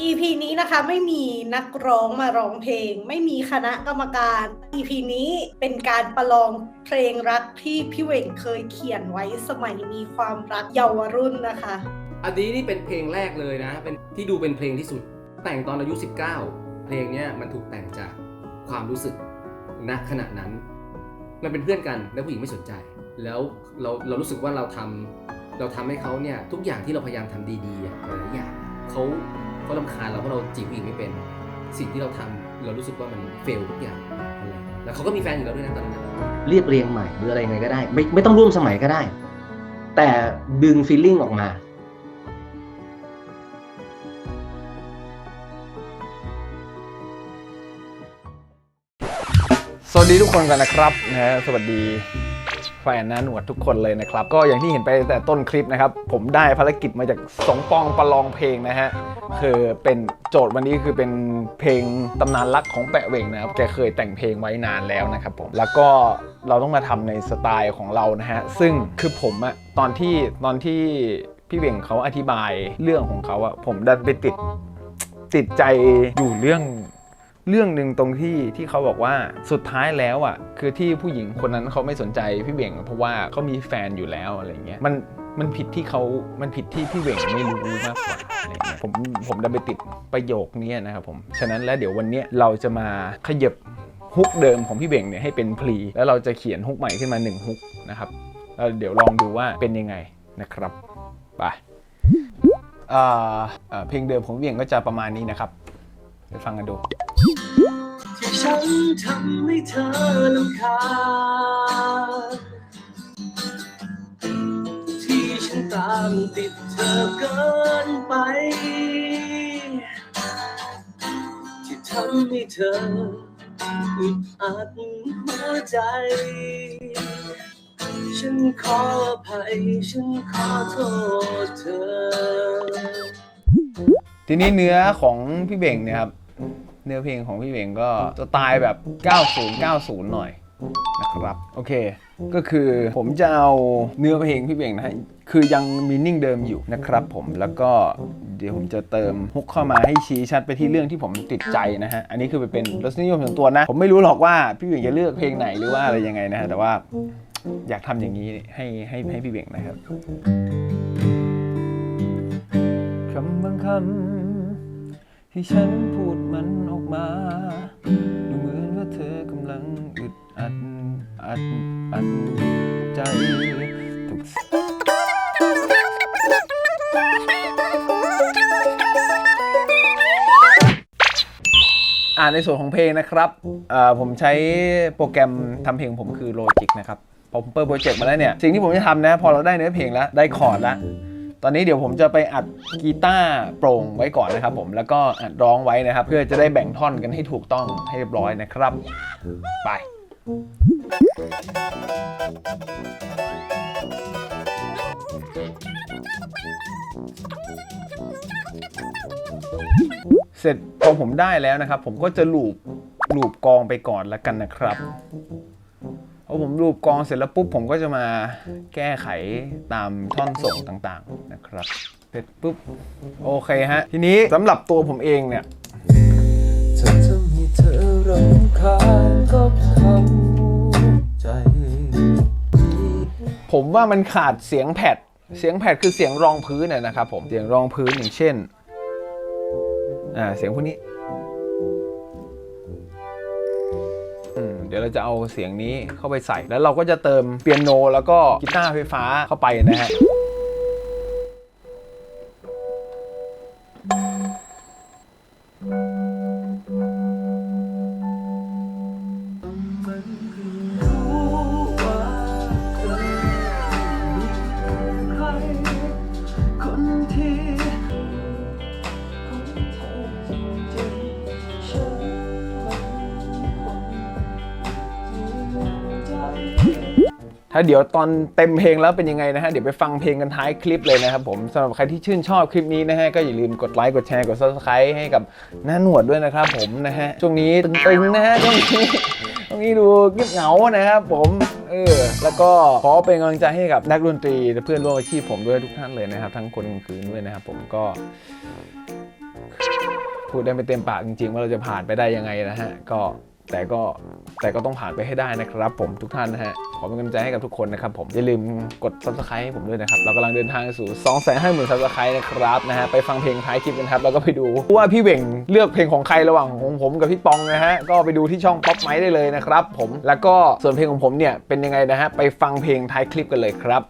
EP นี้นะคะไม่มีนักร้องมาร้องเพลง ไม่มีคณะกรรมการ EP นี้เป็นการประลองเพลงรักที่พี่เวงเคยเขียนไว้สมัยมีความรักเยาวรุ่นนะคะ อันนี้นี่เป็นเพลงแรกเลยนะ เป็นที่ดูเป็นเพลงที่สุด แต่งตอนอายุ 19 เพลงเนี้ยมันถูกแต่งจากความรู้สึกณขณะนั้น มันเป็นเพื่อนกันแล้วผู้หญิงไม่สนใจ แล้วเราเรารู้สึกว่าเราทำเราทำให้เขาเนี่ยทุกอย่างที่เราพยายามทำดีๆหลายอย่างเขา เขาลำคาญเราเพราะเราจีบผู้หญิงไม่เป็น สิ่งที่เราทำเรารู้สึกว่ามันเฟลทุกอย่างอะไรแล้วเขาก็มีแฟนอยู่แล้วด้วยนะตอนนั้นเรียบเรียงใหม่หรืออะไรยังไงก็ได้ ไม่ไม่ต้องร่วมสมัยก็ได้ แต่ดึงฟีลลิ่งออกมาสวัสดีทุกคนกันนะครับนะฮะสวัสดี แฟนหน้าหนวดทุกคนเลยนะครับ ก็อย่างที่เห็นไปแต่ต้นคลิปนะครับ ผมได้ภารกิจมาจากสงปองประลองเพลงนะฮะคือเป็นโจทย์วันนี้คือเป็นเพลงตำนานรักของแปะเวงนะครับแกเคยแต่งเพลงไว้นานแล้วนะครับผมแล้วก็เราต้องมาทำในสไตล์ของเรานะฮะซึ่งคือผมอะตอนที่ตอนที่พี่เวงเขาอธิบายเรื่องของเขาอะผมดันไปติดติดใจอยู่เรื่อง เรื่องหนึ่งตรงที่ที่เขาบอกว่าสุดท้ายแล้วอะคือที่ผู้หญิงคนนั้นเขาไม่สนใจพี่เบ่งเพราะว่าเขามีแฟนอยู่แล้วอะไรเงี้ยมันมันผิดที่เขามันผิดที่พี่เบ่งไม่รู้มากกว่าอะไรเงี้ยผมผมดันไปติดประโยคนี้นะครับผมฉะนั้นแล้วเดี๋ยววันนี้เราจะมาขยับฮุกเดิมของพี่เบ่งเนี่ยให้เป็นพลีแล้วเราจะเขียนฮุกใหม่ขึ้นมาหนึ่งฮุกนะครับแล้วเดี๋ยวลองดูว่าเป็นยังไงนะครับไปอ่าอ่าเพลงเดิมของพี่เบ่งก็จะประมาณนี้นะครับไปฟังกันดู ฉันทำให้เธอลำคาญที่ฉันตามติดเธอเกินไป ที่ทำให้เธออึดอัดหัวใจ ฉันขออภัย ฉันขอโทษเธอ ทีนี้เนื้อของพี่เบ่งเนี่ยครับ เนื้อเพลงของพี่เบ่งก็สไตล์แบบ 90 90 หน่อยนะครับ โอเค ก็คือผมจะเอาเนื้อเพลงพี่เบ่งนะฮะคือยังมีนิ่งเดิมอยู่นะครับผมแล้วก็เดี๋ยวผมจะเติมฮุกเข้ามาให้ชี้ชัดไปที่เรื่องที่ผมติดใจนะฮะ อันนี้คือไปเป็นรสนิยมส่วนตัวนะ ผมไม่รู้หรอกว่าพี่เบ่งจะเลือกเพลงไหนหรือว่าอะไรยังไงนะฮะแต่ว่าอยากทำอย่างนี้ให้ให้ให้พี่เบ่งนะครับคำบางคำ ที่ฉันพูดมันออกมา ดูเหมือนว่าเธอกำลังอึดอัด อัด อัดใจทุกอ่าในส่วนของเพลงนะครับอ่าผมใช้โปรแกรมทำเพลงผมคือ Logic นะครับ ผมเปิดโปรเจกต์มาแล้วเนี่ย สิ่งที่ผมจะทำนะ พอเราได้เนื้อเพลงแล้ว ได้คอร์ดแล้ว ตอนนี้เดี๋ยวผมจะไปอัดกีตาร์โปร่งไว้ก่อนนะครับผมแล้วก็อัดร้องไว้นะครับ เพื่อจะได้แบ่งท่อนกันให้ถูกต้องให้เรียบร้อยนะครับ ไป เสร็จพอผมได้แล้วนะครับ ผมก็จะลูบลูบกองไปก่อนแล้วกันนะครับ อผมรูปกองเสร็จแล้วปุ๊บผมก็จะมาแก้ไขตามท่อนส่งต่างๆนะครับเสร็จปุ๊บ โอเคฮะ ทีนี้สำหรับตัวผมเองเนี่ยเธอทำให้เธอรำคาญก็เข้าใจผมว่ามันขาดเสียงแผด เสียงแผดคือเสียงรองพื้นนะนะครับผม เสียงรองพื้นอย่างเช่น อ่า เสียงพวกนี้ ดี๋ยวเราจะเอาเสียงนี้เข้าไปใส่ แล้วเราก็จะเติมเปียโน แล้วก็กีตาร์ไฟฟ้าเข้าไปนะฮะ ถ้าเดี๋ยวตอนเต็มเพลงแล้วเป็นยังไงนะฮะ เดี๋ยวไปฟังเพลงกันท้ายคลิปเลยนะครับผมสำหรับใครที่ชื่นชอบคลิปนี้นะฮะ ก็อย่าลืมกดไลค์กดแชร์กด subscribe ให้กับหน้าหนวดด้วยนะครับผมนะฮะ ช่วงนี้ตึงๆนะฮะช่วงนี้ช่วงนี้ดูเงียบเหงานะครับผมเออแล้วก็ขอเป็นกำลังใจให้กับนักดนตรีและเพื่อนร่วมอาชีพผมด้วยทุกท่านเลยนะครับ ทั้งคนกลางคืนด้วยนะครับผมก็พูดได้ไม่เต็มปากจริงๆ ว่าเราจะผ่านไปได้ยังไงนะฮะ ก็ แต่ก็แต่ก็ต้องผ่านไปให้ได้นะครับผมทุกท่านนะฮะ ขอเป็นกำลังใจให้กับทุกคนนะครับผม อย่าลืมกด subscribe ให้ผมด้วยนะครับ เรากำลังเดินทางสู่ 2 5 0 0 0 0 subscribe นะครับนะฮะ ไปฟังเพลงท้ายคลิปกันครับ แล้วก็ไปดูว่าพี่เหว่งเลือกเพลงของใครระหว่างของผมกับพี่ปองนะฮะ ก็ไปดูที่ช่องป๊อปไมค์ได้เลยนะครับผม แล้วก็ส่วนเพลงของผมเนี่ยเป็นยังไงนะฮะ ไปฟังเพลงท้ายคลิปกันเลยครับ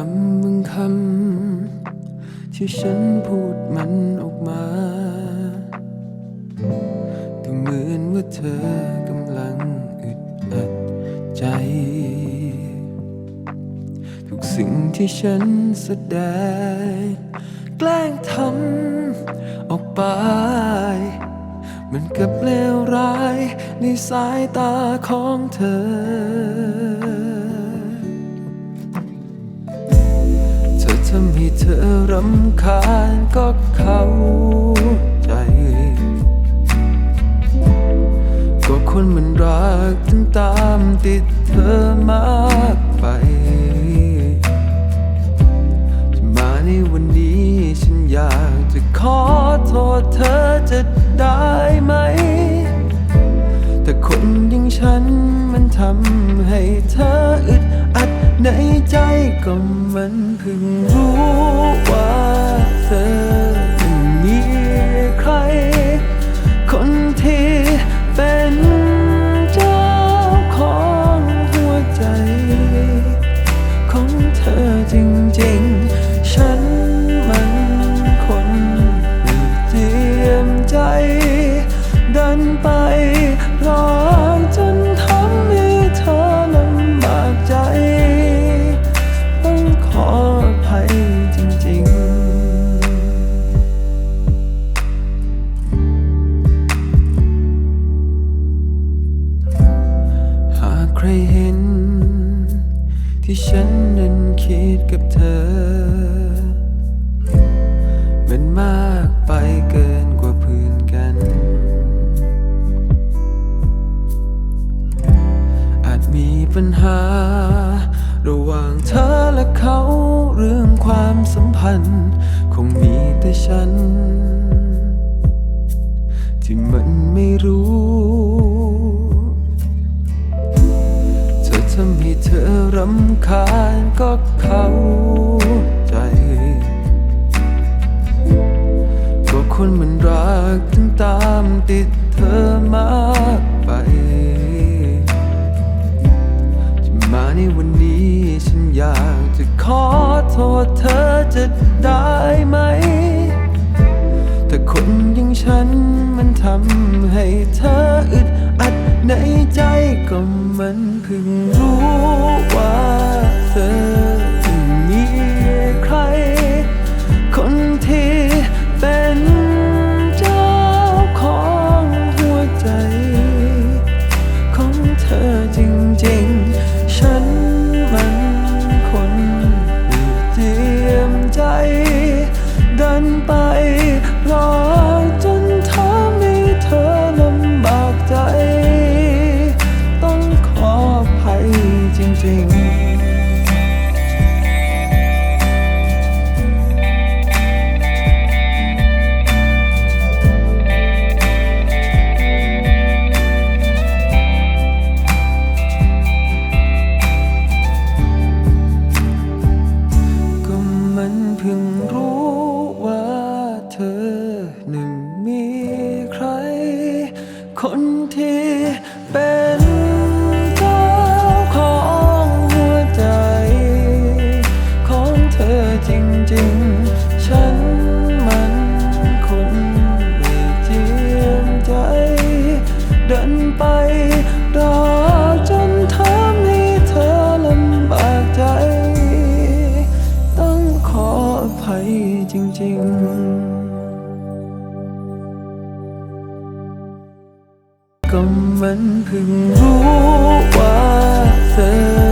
คำบางคำที่ฉันพูดมันออกมาดูเหมือนว่าเธอกำลังอึดอัดใจ ทุกสิ่งที่ฉันแสดงแกล้งทำออกไปเหมือนกับเลวร้ายในสายตาของเธอ ทำให้เธอรำคาญก็เข้าใจ ก็คนมันรักถึงตามติดเธอมากไป จะมาในวันนี้ฉันอยากจะขอโทษเธอจะได้ไหม แต่คนอย่างฉันมันทำให้เธออึดอัด ในใจก็มันเพิ่งรู้ว่าเธอ ในวันนี้ ฉันอยากจะขอโทษเธอจะได้ไหม แต่คนอย่างฉันมันทำให้เธออึดอัดในใจก็มันเพิ่งรู้ว่าเธอ ภัยจริง ๆ ก็มันเพิ่งรู้ว่าเธอ